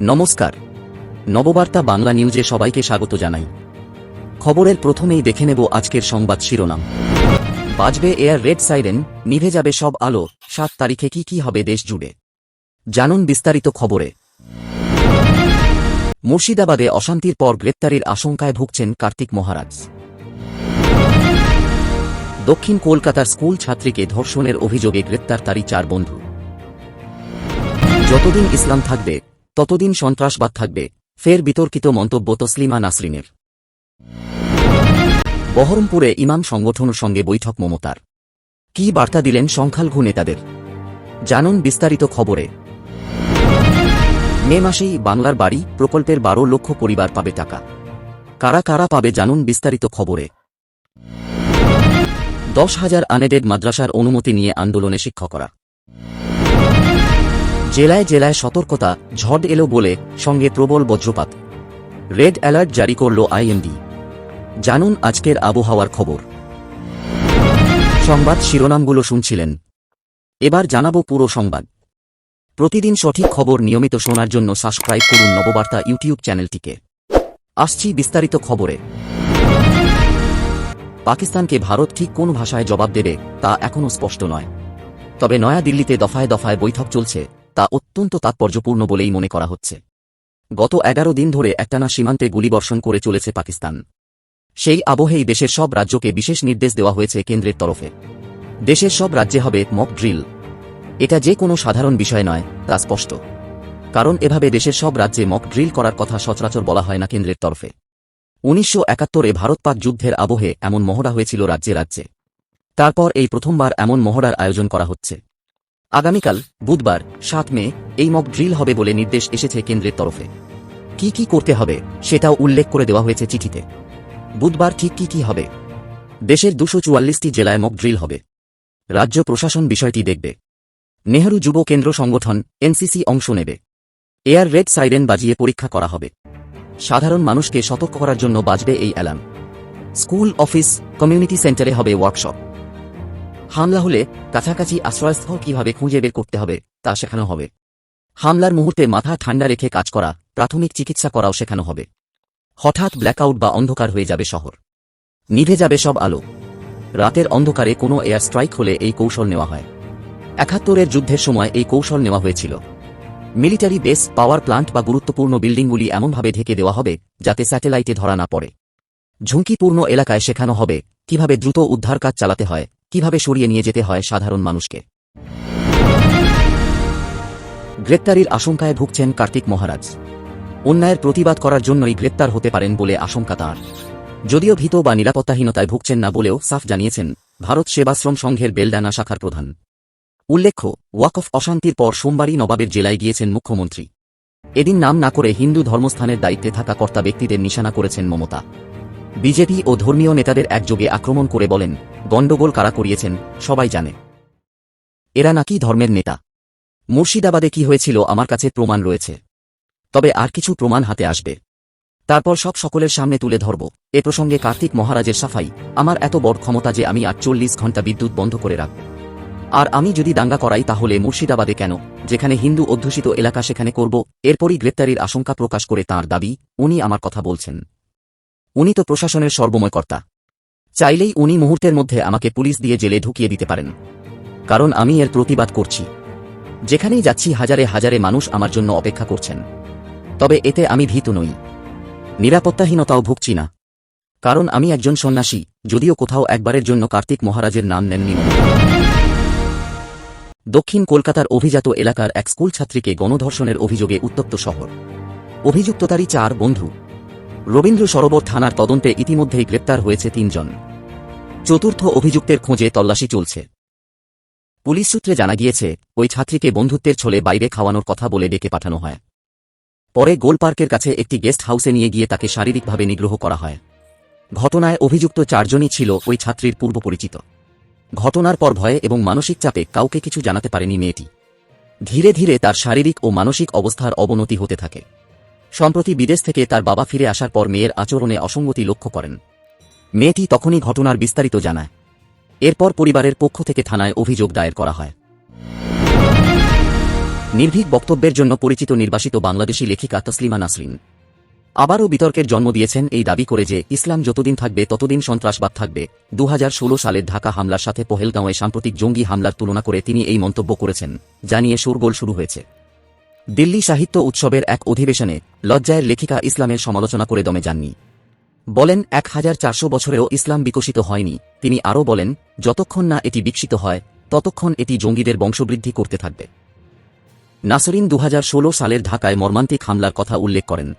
নমস্কার। নববার্তা বাংলা নিউজে সবাইকে স্বাগত জানাই। খবরের প্রথমেই দেখে নেব আজকের সংবাদ শিরোনাম। বাজবে এয়ার রেড সাইরেন, নিভে যাবে সব আলো, সাত তারিখে কি কি হবে দেশ জুড়ে? জানুন বিস্তারিত খবরে। মুর্শিদাবাদে অশান্তির পর গ্রেপ্তারির আশঙ্কায় ভুগছেন কার্তিক মহারাজ। দক্ষিণ কলকাতার স্কুল ছাত্রীকে ধর্ষণের অভিযোগে গ্রেপ্তার তারই চার বন্ধু। যতদিন ইসলাম থাকবে ততদিন সন্ত্রাসবাদ থাকবে, ফের বিতর্কিত মন্তব্য তসলিমা নাসরিনের। বহরমপুরে ইমাম সংগঠনের সঙ্গে বৈঠক মমতার। কি বার্তা দিলেন সংখ্যালঘু নেতাদের? জানুন বিস্তারিত খবরে। মে মাসেই বাংলার বাড়ি প্রকল্পের বারো লক্ষ পরিবার পাবে টাকা। কারা কারা পাবে জানুন বিস্তারিত খবরে। দশ হাজার আনেডেড মাদ্রাসার অনুমতি নিয়ে আন্দোলনে শিক্ষকরা। জেলায় জেলায় সতর্কতা, ঝড় এলো বলে সঙ্গে প্রবল বজ্রপাত। রেড অ্যালার্ট জারি করল আইএমডি। জানুন আজকের আবহাওয়ার খবর। সংবাদ শিরোনামগুলো শুনছিলেন। এবার জানাব পুরো সংবাদ। প্রতিদিন সঠিক খবর নিয়মিত শোনার জন্য সাবস্ক্রাইব করুন নববার্তা ইউটিউব চ্যানেলটিকে। আসছি বিস্তারিত খবরে। পাকিস্তানকে ভারত ঠিক কোন ভাষায় জবাব দেবে তা এখনও স্পষ্ট নয়। তবে নয়াদিল্লিতে দফায় দফায় বৈঠক চলছে। তা অত্যন্ত তাৎপর্যপূর্ণ বলেই মনে করা হচ্ছে। গত এগারো দিন ধরে একটানা সীমান্তে গুলিবর্ষণ করে চলেছে পাকিস্তান। সেই আবহেই দেশের সব রাজ্যকে বিশেষ নির্দেশ দেওয়া হয়েছে কেন্দ্রের তরফে। দেশের সব রাজ্যে হবে মক ড্রিল। এটা যে কোনো সাধারণ বিষয় নয়, তা স্পষ্ট। কারণ এভাবে দেশের সব রাজ্যে মক ড্রিল করার কথা সচরাচর বলা হয় না কেন্দ্রের তরফে। উনিশশো একাত্তরে ভারত পাক যুদ্ধের আবহে এমন মহড়া হয়েছিল রাজ্যে রাজ্যে। তারপর এই প্রথমবার এমন মহড়ার আয়োজন করা হচ্ছে। আগামীকাল, বুধবার, সাত মে, এই মক ড্রিল হবে বলে নির্দেশ এসেছে কেন্দ্রের তরফে। কি কি করতে হবে, সেটাও উল্লেখ করে দেওয়া হয়েছে চিঠিতে। বুধবার ঠিক কি কি হবে? দেশের দুশো চুয়াল্লিশটি জেলায় মক ড্রিল হবে। রাজ্য প্রশাসন বিষয়টি দেখবে। নেহরু যুব কেন্দ্র সংগঠন, এনসিসি অংশ নেবে। এয়ার রেড সাইরেন বাজিয়ে পরীক্ষা করা হবে। সাধারণ মানুষকে সতর্ক করার জন্য বাজবে এই অ্যালার্ম। স্কুল, অফিস, কমিউনিটি সেন্টারে হবে ওয়ার্কশপ হামলা হলে কাছাকাছি আশ্রয়স্থল কীভাবে খুঁজে বের করতে হবে, তা শেখানো হবে। হামলার মুহূর্তে মাথা ঠান্ডা রেখে কাজ করা, প্রাথমিক চিকিৎসা করাও শেখানো হবে। হঠাৎ ব্ল্যাকআউট বা অন্ধকার হয়ে যাবে শহর। নিভে যাবে সব আলো। রাতের অন্ধকারে কোনো এয়ার স্ট্রাইক হলে এই কৌশল নেওয়া হয়। একাত্তরের যুদ্ধের সময় এই কৌশল নেওয়া হয়েছিল। মিলিটারি বেস, পাওয়ার প্লান্ট বা গুরুত্বপূর্ণ বিল্ডিংগুলি এমনভাবে ঢেকে দেওয়া হবে, যাতে স্যাটেলাইটে ধরা না পড়ে। ঝুঁকিপূর্ণ এলাকায় শেখানো হবে কীভাবে দ্রুত উদ্ধার কাজ চালাতে হয় কীভাবে সরিয়ে নিয়ে যেতে হয় সাধারণ মানুষকে? গ্রেপ্তারির আশঙ্কায় ভুগছেন কার্তিক মহারাজ। অন্যায়ের প্রতিবাদ করার জন্যই গ্রেপ্তার হতে পারেন বলে আশঙ্কা তাঁর। যদিও ভীত বা নিরাপত্তাহীনতায় ভুগছেন না বলেও সাফ জানিয়েছেন ভারত সেবাশ্রম সংঘের বেলডানা শাখার প্রধান। উল্লেখ্য ওয়াকফ অশান্তির পর সোমবারই নবাবের জেলায় গিয়েছেন মুখ্যমন্ত্রী। এদিন নাম না করে হিন্দু ধর্মস্থানের দায়িত্বে থাকা কর্তা ব্যক্তিদের নিশানা করেছেন মমতা। বিজেপি ও ধর্মীয় নেতাদের একযোগে আক্রমণ করে বলেন, গণ্ডগোল কারা করিয়েছেন, সবাই জানে। এরা নাকি ধর্মের নেতা। মুর্শিদাবাদে কি হয়েছিল আমার কাছে প্রমাণ রয়েছে। তবে আর কিছু প্রমাণ হাতে আসবে। তারপর সব সকলের সামনে তুলে ধরব। এ প্রসঙ্গে কার্তিক মহারাজের সাফাই, আমার এত বড় ক্ষমতা যে আমি আটচল্লিশ ঘণ্টা বিদ্যুৎ বন্ধ করে রাখব আর আমি যদি দাঙ্গা করাই তাহলে মুর্শিদাবাদে কেন? যেখানে হিন্দু অধ্যুষিত এলাকা সেখানে করব, এরপরই গ্রেপ্তারির আশঙ্কা প্রকাশ করে তাঁর দাবি, উনি আমার কথা বলছেন। উনি তো প্রশাসনের সর্বময় কর্তা চাইলেই উনি মুহূর্তের মধ্যে আমাকে পুলিশ দিয়ে জেলে ঢুকিয়ে দিতে পারেন। কারণ আমি এর প্রতিবাদ করছি। যেখানেই যাচ্ছি হাজারে হাজারে মানুষ আমার জন্য অপেক্ষা করছেন। তবে এতে আমি ভীত নই। নিরাপত্তাহীনতাও ভুগছি না। কারণ আমি একজন সন্ন্যাসী, যদিও কোথাও একবারের জন্য কার্তিক মহারাজের নাম নেননি। দক্ষিণ কলকাতার অভিজাত এলাকার এক স্কুল ছাত্রীকে গণধর্ষণের অভিযোগে উত্তপ্ত শহর। অভিযুক্ততারই চার বন্ধু। রবীন্দ্র সরোবর থানার তদন্তে ইতিমধ্যেই গ্রেপ্তার হয়েছে তিনজন। চতুর্থ অভিযুক্তের খোঁজে তল্লাশি চলছে। পুলিশ সূত্রে জানা গিয়েছে, ওই ছাত্রীকে বন্ধুত্বের ছলে বাইরে খাওয়ানোর কথা বলে ডেকে পাঠানো হয়। পরে গোল পার্কের কাছে একটি গেস্ট হাউসে নিয়ে গিয়ে তাকে শারীরিকভাবে নিগ্রহ করা হয়। ঘটনায় অভিযুক্ত চারজনই ছিল ওই ছাত্রীর পূর্ব পরিচিত। ঘটনার পর ভয়ে এবং মানসিক চাপে কাউকে কিছু জানাতে পারেনি মেয়েটি। ধীরে ধীরে তার শারীরিক ও মানসিক অবস্থার অবনতি হতে থাকে। সম্প্রতি বিদেশ থেকে তার বাবা ফিরে আসার পর মেয়ের আচরণে অসঙ্গতি লক্ষ্য করেন। মেয়েটি তখনই ঘটনার বিস্তারিত জানায়। এরপর পরিবারের পক্ষ থেকে থানায় অভিযোগ দায়ের করা হয়। নির্ভীক বক্তব্যের জন্য পরিচিত নির্বাসিত বাংলাদেশি লেখিকা তসলিমা নাসরিন। আবারও বিতর্কের জন্ম দিয়েছেন এই দাবি করে যে ইসলাম যতদিন থাকবে, ততদিন সন্ত্রাসবাদ থাকবে। দু হাজার ষোলো সালের ঢাকা হামলার সাথে পহেলগাঁওয়ে সাম্প্রতিক জঙ্গি হামলার তুলনা করে তিনি এই মন্তব্য করেছেন, জানিয়ে শোরগোল শুরু হয়েছে। দিল্লি সাহিত্য উৎসবের এক অধিবেশনে লজ্জায়ের লেখিকা ইসলামের সমালোচনা করে দমে যাননি। বলেন, এক হাজার চারশো বছরেও ইসলাম বিকশিত হয়নি। তিনি আরও বলেন, যতক্ষণ না এটি বিকশিত হয়, ততক্ষণ এটি জঙ্গিদের বংশবৃদ্ধি করতে থাকবে। নাসরিন দু হাজার ষোলো সালের ঢাকায় মর্মান্তিক হামলার কথা উল্লেখ করেন।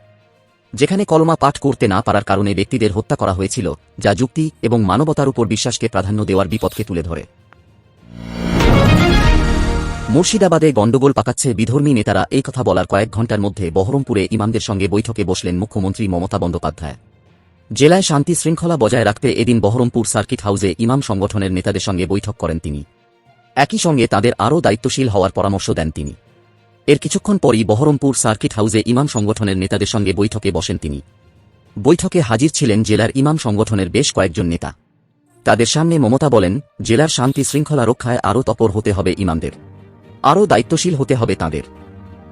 যেখানে কলমা পাঠ করতে না পারার কারণে ব্যক্তিদের হত্যা করা হয়েছিল, যা যুক্তি এবং মানবতার উপর বিশ্বাসকে প্রাধান্য দেওয়ার বিপদকে তুলে ধরে। মুর্শিদাবাদে গণ্ডগোল পাকাচ্ছে বিধর্মী নেতারা। এই কথা বলার কয়েক ঘণ্টার মধ্যে বহরমপুরে ইমামদের সঙ্গে বৈঠকে বসলেন মুখ্যমন্ত্রী মমতা বন্দ্যোপাধ্যায়। জেলায় শান্তি শৃঙ্খলা বজায় রাখতে এদিন বহরমপুর সার্কিট হাউসে ইমাম সংগঠনের নেতাদের সঙ্গে বৈঠক করেন তিনি। একই সঙ্গে তাদের আরও দায়িত্বশীল হওয়ার পরামর্শ দেন তিনি। এর কিছুক্ষণ পরই বহরমপুর সার্কিট হাউসে ইমাম সংগঠনের নেতাদের সঙ্গে বৈঠকে বসেন তিনি। বৈঠকে হাজির ছিলেন জেলার ইমাম সংগঠনের বেশ কয়েকজন নেতা। তাদের সামনে মমতা বলেন, জেলার শান্তি শৃঙ্খলা রক্ষায় আরও তপর হতে হবে ইমামদের। আরও দায়িত্বশীল হতে হবে তাঁদের।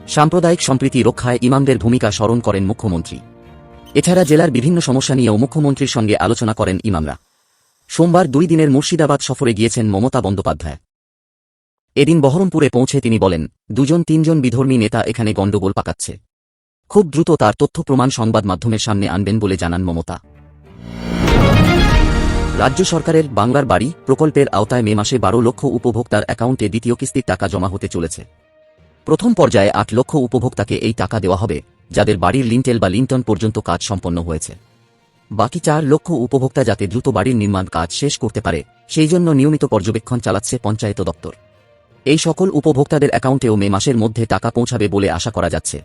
সাম্প্রদায়িক সম্প্রীতি রক্ষায় ইমামদের ভূমিকা স্মরণ করেন মুখ্যমন্ত্রী। এছাড়া জেলার বিভিন্ন সমস্যা নিয়েও মুখ্যমন্ত্রীর সঙ্গে আলোচনা করেন ইমামরা। সোমবার দুই দিনের মুর্শিদাবাদ সফরে গিয়েছেন মমতা বন্দ্যোপাধ্যায়। এদিন বহরমপুরে পৌঁছে তিনি বলেন, দুজন তিনজন বিধর্মী নেতা এখানে গণ্ডগোল পাকাচ্ছে। খুব দ্রুত তার তথ্য প্রমাণ সংবাদ মাধ্যমের সামনে আনবেন বলে জানান মমতা। রাজ্য সরকারের বাংলার বাড়ি প্রকল্পের আওতায় মে মাসে বারো লক্ষ উপভোক্তার অ্যাকাউন্টে দ্বিতীয় কিস্তির টাকা জমা হতে চলেছে। প্রথম পর্যায়ে আট লক্ষ উপভোক্তাকে এই টাকা দেওয়া হবে, যাদের বাড়ির লিন্টেল বা লিন্টন পর্যন্ত কাজ সম্পন্ন হয়েছে। বাকি চার লক্ষ উপভোক্তা যাতে দ্রুত বাড়ির নির্মাণ কাজ শেষ করতে পারে, সেই জন্য নিয়মিত পর্যবেক্ষণ চালাচ্ছে পঞ্চায়েত দপ্তর। এই সকল উপভোক্তাদের অ্যাকাউন্টেও মে মাসের মধ্যে টাকা পৌঁছাবে বলে আশা করা যাচ্ছে।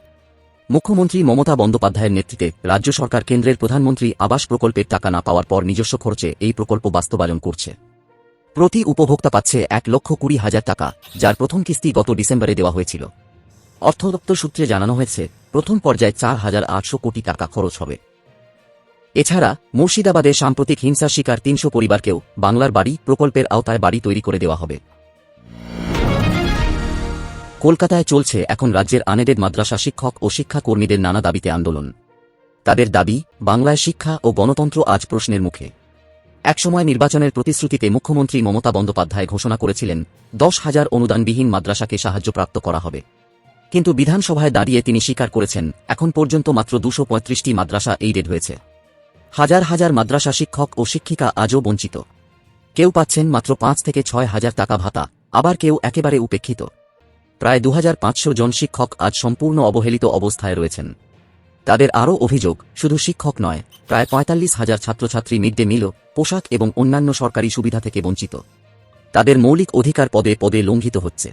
মুখ্যমন্ত্রী মমতা বন্দ্যোপাধ্যায়ের নেতৃত্বে রাজ্য সরকার কেন্দ্রের প্রধানমন্ত্রী আবাস প্রকল্পের টাকা না পাওয়ার পর নিজস্ব খরচে এই প্রকল্প বাস্তবায়ন করছে। প্রতি উপভোক্তা পাচ্ছে এক লক্ষ কুড়ি হাজার টাকা, যার প্রথম কিস্তি গত ডিসেম্বরে দেওয়া হয়েছিল। অর্থ দপ্তর সূত্রে জানানো হয়েছে, প্রথম পর্যায়ে চার হাজার আটশো কোটি টাকা খরচ হবে। এছাড়া, মুর্শিদাবাদে সাম্প্রতিক হিংসার শিকার তিনশো পরিবারকেও বাংলার বাড়ি প্রকল্পের আওতায় বাড়ি তৈরি করে দেওয়া হবে। কলকাতায় চলছে এখন রাজ্যের আনেডেড মাদ্রাসা শিক্ষক ও শিক্ষাকর্মীদের নানা দাবিতে আন্দোলন। তাদের দাবি, বাংলায় শিক্ষা ও গণতন্ত্র আজ প্রশ্নের মুখে। একসময় নির্বাচনের প্রতিশ্রুতিতে মুখ্যমন্ত্রী মমতা বন্দ্যোপাধ্যায় ঘোষণা করেছিলেন, দশ হাজার অনুদানবিহীন মাদ্রাসাকে সাহায্যপ্রাপ্ত করা হবে। কিন্তু বিধানসভায় দাঁড়িয়ে তিনি স্বীকার করেছেন, এখন পর্যন্ত মাত্র দুশো পঁয়ত্রিশটি মাদ্রাসা এইডেড হয়েছে। হাজার হাজার মাদ্রাসা শিক্ষক ও শিক্ষিকা আজও বঞ্চিত। কেউ পাচ্ছেন মাত্র পাঁচ থেকে ছয় হাজার টাকা ভাতা, আবার কেউ একেবারে উপেক্ষিত। প্রায় দু হাজার পাঁচশো জন শিক্ষক আজ সম্পূর্ণ অবহেলিত অবস্থায় রয়েছেন। তাদের আরও অভিযোগ, শুধু শিক্ষক নয়, প্রায় পঁয়তাল্লিশ হাজার ছাত্রছাত্রী মিড ডে মিল পোশাক এবং অন্যান্য সরকারি সুবিধা থেকে বঞ্চিত। তাদের মৌলিক অধিকার পদে পদে লঙ্ঘিত হচ্ছে।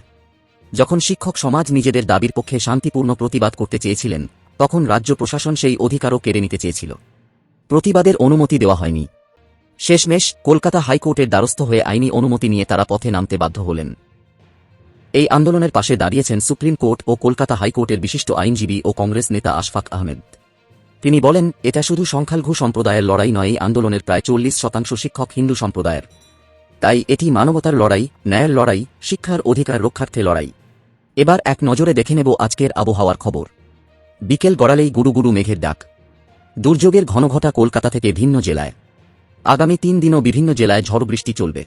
যখন শিক্ষক সমাজ নিজেদের দাবির পক্ষে শান্তিপূর্ণ প্রতিবাদ করতে চেয়েছিলেন, তখন রাজ্য প্রশাসন সেই অধিকারও কেড়ে নিতে চেয়েছিল। প্রতিবাদের অনুমতি দেওয়া হয়নি। শেষমেশ কলকাতা হাইকোর্টের দ্বারস্থ হয়ে আইনি অনুমতি নিয়ে তারা পথে নামতে বাধ্য হলেন। এই আন্দোলনের পাশে দাঁড়িয়েছেন সুপ্রিম কোর্ট ও কলকাতা হাইকোর্টের বিশিষ্ট আইনজীবী ও কংগ্রেস নেতা আশফাক আহমেদ। তিনি বলেন, এটা শুধু সংখ্যালঘু সম্প্রদায়ের লড়াই নয় আন্দোলনের প্রায় চল্লিশ শতাংশ শিক্ষক হিন্দু সম্প্রদায়ের। তাই এটি মানবতার লড়াই, ন্যায়ের লড়াই, শিক্ষার অধিকার রক্ষার্থে লড়াই। এবার এক নজরে দেখে নেব আজকের আবহাওয়ার খবর। বিকেল গড়ালেই গুরু গুরু মেঘের ডাক। দুর্যোগের ঘনঘটা কলকাতা থেকে ভিন্ন জেলায়। আগামী তিন দিনও বিভিন্ন জেলায় ঝড় বৃষ্টি চলবে।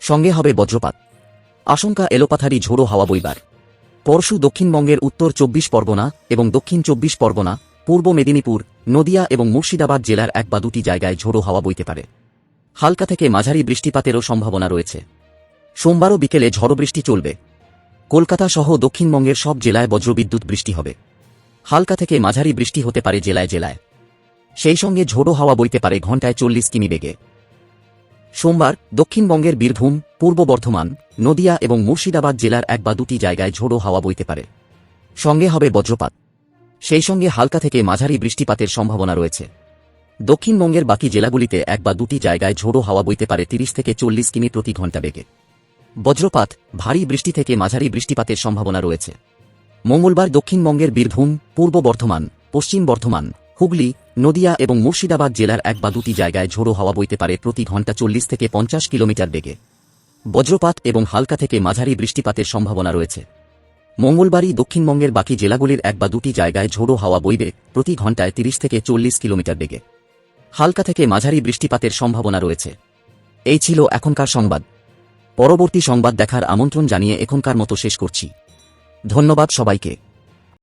সঙ্গে হবে বজ্রপাত। আশঙ্কা এলোপাথারি ঝোড়ো হাওয়া বইবার। পরশু দক্ষিণবঙ্গের উত্তর চব্বিশ পরগনা এবং দক্ষিণ চব্বিশ পরগনা, পূর্ব মেদিনীপুর, নদিয়া এবং মুর্শিদাবাদ জেলার এক বা দুটি জায়গায় ঝোড়ো হাওয়া বইতে পারে। হালকা থেকে মাঝারি বৃষ্টিপাতেরও সম্ভাবনা রয়েছে। সোমবারও বিকেলে ঝড়ো বৃষ্টি চলবে। কলকাতা সহ দক্ষিণবঙ্গের সব জেলায় বজ্রবিদ্যুৎ বৃষ্টি হবে। হালকা থেকে মাঝারি বৃষ্টি হতে পারে জেলায় জেলায়। সেই সঙ্গে ঝোড়ো হাওয়া বইতে পারে ঘণ্টায় চল্লিশ কিমি বেগে। সোমবার দক্ষিণবঙ্গের বীরভূম, পূর্ব বর্ধমান, নদিয়া এবং মুর্শিদাবাদ জেলার এক বা দুটি জায়গায় ঝোড়ো হাওয়া বইতে পারে। সঙ্গে হবে বজ্রপাত। সেই সঙ্গে হালকা থেকে মাঝারি বৃষ্টিপাতের সম্ভাবনা রয়েছে। দক্ষিণবঙ্গের বাকি জেলাগুলিতে এক বা দুটি জায়গায় ঝোড়ো হাওয়া বইতে পারে তিরিশ থেকে চল্লিশ কিমি প্রতি ঘণ্টা বেগে। বজ্রপাত, ভারী বৃষ্টি থেকে মাঝারি বৃষ্টিপাতের সম্ভাবনা রয়েছে। মঙ্গলবার দক্ষিণবঙ্গের বীরভূম, পূর্ব বর্ধমান, পশ্চিম বর্ধমান, হুগলি নদিয়া এবং মুর্শিদাবাদ জেলার এক বা দুটি জায়গায় ঝোড়ো হাওয়া বইতে পারে প্রতি ঘণ্টা চল্লিশ থেকে পঞ্চাশ কিলোমিটার বেগে। বজ্রপাত এবং হালকা থেকে মাঝারি বৃষ্টিপাতের সম্ভাবনা রয়েছে। মঙ্গলবারই দক্ষিণবঙ্গের বাকি জেলাগুলির এক বা দুটি জায়গায় ঝোড়ো হাওয়া বইবে প্রতি ঘন্টায় তিরিশ থেকে চল্লিশ কিলোমিটার বেগে। হালকা থেকে মাঝারি বৃষ্টিপাতের সম্ভাবনা রয়েছে। এই ছিল এখনকার সংবাদ। পরবর্তী সংবাদ দেখার আমন্ত্রণ জানিয়ে এখনকার মতো শেষ করছি। ধন্যবাদ সবাইকে।